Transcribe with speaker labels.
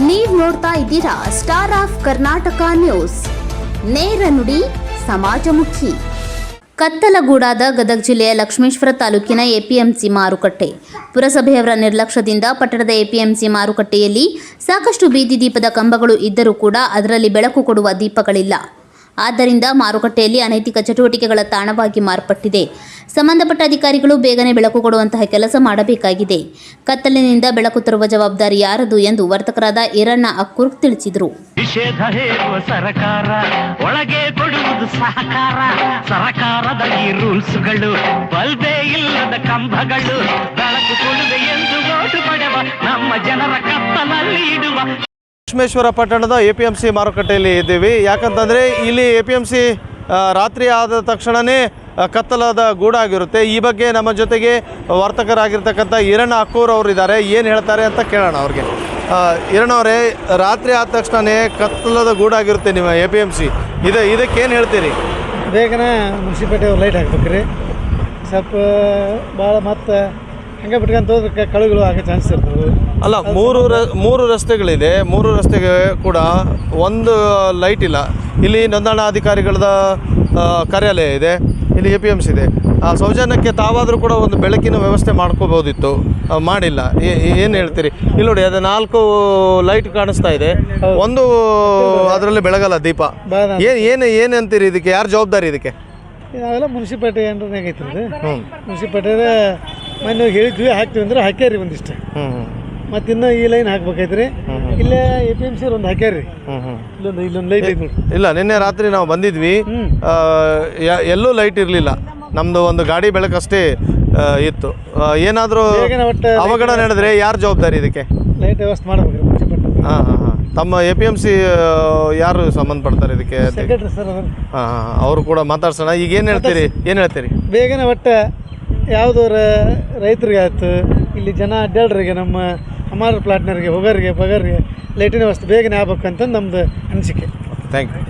Speaker 1: ನೀವ್ ನೋಡ್ತಾ ಇದ್ದೀರಾ ಸ್ಟಾರ್ ಆಫ್ ಕರ್ನಾಟಕ ನ್ಯೂಸ್ ನೇರ ನುಡಿ, ಸಮಾಜಮುಖಿ. ಕತ್ತಲಗೂಡಾದ ಗದಗ ಜಿಲ್ಲೆಯ ಲಕ್ಷ್ಮೇಶ್ವರ ತಾಲೂಕಿನ ಎಪಿಎಂಸಿ ಮಾರುಕಟ್ಟೆ. ಪುರಸಭೆಯವರ ನಿರ್ಲಕ್ಷ್ಯದಿಂದ ಪಟ್ಟಣದ ಎಪಿಎಂಸಿ ಮಾರುಕಟ್ಟೆಯಲ್ಲಿ ಸಾಕಷ್ಟು ಬೀದಿ ದೀಪದ ಕಂಬಗಳು ಇದ್ದರೂ ಕೂಡ ಅದರಲ್ಲಿ ಬೆಳಕು ಕೊಡುವ ದೀಪಗಳಿಲ್ಲ. ಆದ್ದರಿಂದ ಮಾರುಕಟ್ಟೆಯಲ್ಲಿ ಅನೈತಿಕ ಚಟುವಟಿಕೆಗಳ ತಾಣವಾಗಿ ಮಾರ್ಪಟ್ಟಿದೆ. ಸಂಬಂಧಪಟ್ಟ ಅಧಿಕಾರಿಗಳು ಬೇಗನೆ ಬೆಳಕು ಕೊಡುವಂತಹ ಕೆಲಸ ಮಾಡಬೇಕಾಗಿದೆ. ಕತ್ತಲಿನಿಂದ ಬೆಳಕು ತರುವ ಜವಾಬ್ದಾರಿ ಯಾರದು ಎಂದು ವರ್ತಕರಾದ ಈರಣ್ಣ ಅಕ್ಕೂರ್ ತಿಳಿಸಿದರು.
Speaker 2: ಲಕ್ಷ್ಮೇಶ್ವರ ಪಟ್ಟಣದ ಎ ಪಿ ಎಂ ಸಿ ಮಾರುಕಟ್ಟೆಯಲ್ಲಿ ಇದ್ದೀವಿ. ಯಾಕಂತಂದರೆ ಇಲ್ಲಿ ಎ ಪಿ ಎಂ ಸಿ ರಾತ್ರಿ ಆದ ತಕ್ಷಣವೇ ಕತ್ತಲಾದ ಗೂಡಾಗಿರುತ್ತೆ. ಈ ಬಗ್ಗೆ ನಮ್ಮ ಜೊತೆಗೆ ವರ್ತಕರಾಗಿರ್ತಕ್ಕಂಥ ಈರಣ್ಣ ಅಕ್ಕೂರ್ ಅವರು ಇದ್ದಾರೆ ಏನು ಹೇಳ್ತಾರೆ ಅಂತ ಕೇಳೋಣ ಅವ್ರಿಗೆ. ಅವರೇ, ರಾತ್ರಿ ಆದ ತಕ್ಷಣವೇ ಕತ್ತಲದ ಗೂಡಾಗಿರುತ್ತೆ ನಿಮ್ಮ ಎ ಪಿ ಎಂ ಸಿ ಇದು ಇದಕ್ಕೇನು ಹೇಳ್ತೀರಿ?
Speaker 3: ಬೇಗನೆ ಮುನ್ಸಿಪಾಲ್ಟಿ ಲೈಟ್ ಹಾಕ್ಬೇಕ್ರಿ. ಸ್ವಲ್ಪ ಭಾಳ ಮತ್ತು ಹಂಗೆ ಬಿಟ್ಕೊಂತ ಹೋದ್ರೆ ಕಳುಗಳು ಆಗೋ ಚಾನ್ಸ್ ಇರ್ತವೆ
Speaker 2: ಅಲ್ಲ ಮೂರು ರ ಮೂರು ರಸ್ತೆಗಳಿದೆ. ಮೂರು ರಸ್ತೆಗೆ ಕೂಡ ಒಂದು ಲೈಟ್ ಇಲ್ಲ. ಇಲ್ಲಿ ನೋಂದಣಾಧಿಕಾರಿಗಳದ ಅಧಿಕಾರಿಗಳದ ಕಾರ್ಯಾಲಯ ಇದೆ. ಇಲ್ಲಿ ಎ ಪಿ ಎಮ್ಸ್ ಇದೆ. ಆ ಸೌಜನ್ಯಕ್ಕೆ ತಾವಾದರೂ ಕೂಡ ಒಂದು ಬೆಳಕಿನ ವ್ಯವಸ್ಥೆ ಮಾಡ್ಕೋಬೋದಿತ್ತು. ಮಾಡಿಲ್ಲ. ಏನು ಹೇಳ್ತೀರಿ? ಇಲ್ಲಿ ನೋಡಿ ಅದು ನಾಲ್ಕು ಲೈಟ್ ಕಾಣಿಸ್ತಾ ಇದೆ. ಒಂದು ಅದರಲ್ಲಿ ಬೆಳಗಲ್ಲ ದೀಪ. ಏನು ಏನು ಏನು ಅಂತೀರಿ ಇದಕ್ಕೆ? ಯಾರು ಜವಾಬ್ದಾರಿ ಇದಕ್ಕೆ?
Speaker 3: ನಾವೆಲ್ಲ ಮುನ್ಸಿಪಾಲ್ಟಿ ಹ್ಞೂ ಐತ್ರಿ. ಇದು ಹೋಗಿ ಹೇಳಿದ್ವಿ ಹಾಕ್ತೀವಿ ಅಂದ್ರೆ ಹಾಕ್ಯಾರಿ ಒಂದಿಷ್ಟು.
Speaker 2: ಹ್ಞೂ
Speaker 3: ಮತ್ತು ಇನ್ನೂ ಈ ಲೈನ್ ಹಾಕ್ಬೇಕಾಯ್ತ್ರಿ. ಇಲ್ಲೇ ಎ ಪಿ ಎಂ ಸಿ ಒಂದು ಹಾಕ್ಯಾರಿ ಇಲ್ಲೊಂದು ಇಲ್ಲೊಂದು ಲೈಟ್ ಐತಿ
Speaker 2: ಇಲ್ಲ ನಿನ್ನೆ ರಾತ್ರಿ ನಾವು ಬಂದಿದ್ವಿ. ಆ, ಯ- ಎಲ್ಲೂ ಲೈಟ್ ಇರಲಿಲ್ಲ. ನಮ್ದು ಒಂದು ಗಾಡಿ ಬೆಳಕಷ್ಟೇ ಆ, ಇತ್ತು. ಏನಾದರೂ
Speaker 3: ಬೇಗನೆ ಒಟ್ಟು
Speaker 2: ಅವಘಡ ನಡೆದ್ರೆ ಯಾರು ಜವಾಬ್ದಾರಿ ಇದಕ್ಕೆ?
Speaker 3: ಲೈಟ್ ವ್ಯವಸ್ಥೆ ಮಾಡಬೇಕು
Speaker 2: ಹಾಂ ಹಾಂ ಹಾಂ. ತಮ್ಮ ಎ ಪಿ ಎಂ ಸಿ ಯಾರು ಸಂಬಂಧಪಡ್ತಾರೆ ಇದಕ್ಕೆ?
Speaker 3: ಸೆಕ್ರೆಟ್ರಿ ಸರ್ ಅದನ್ನು
Speaker 2: ಹಾಂ ಹಾಂ. ಅವರು ಕೂಡ ಮಾತಾಡ್ಸೋಣ. ಈಗ ಏನು ಹೇಳ್ತೀರಿ? ಏನು ಹೇಳ್ತೀರಿ?
Speaker 3: ಬೇಗನೆ ಒಟ್ಟು ಯಾವುದೋ ರೈತರಿಗೆ ಆಯ್ತು, ಇಲ್ಲಿ ಜನ ಅಡ್ಡಾಡ್ರಿಗೆ ನಮ್ಮ ಅಮಾರ ಪ್ಲಾಟ್ನರಿಗೆ ಹೋಗೋರಿಗೆ ಬಗೋರಿಗೆ ಲೈಟಿನ ವ್ಯವಸ್ಥೆ ಬೇಗನೆ ಆಗ್ಬೇಕು ಅಂತ ನಮ್ಮದು ಅನಿಸಿಕೆ.
Speaker 2: Thank you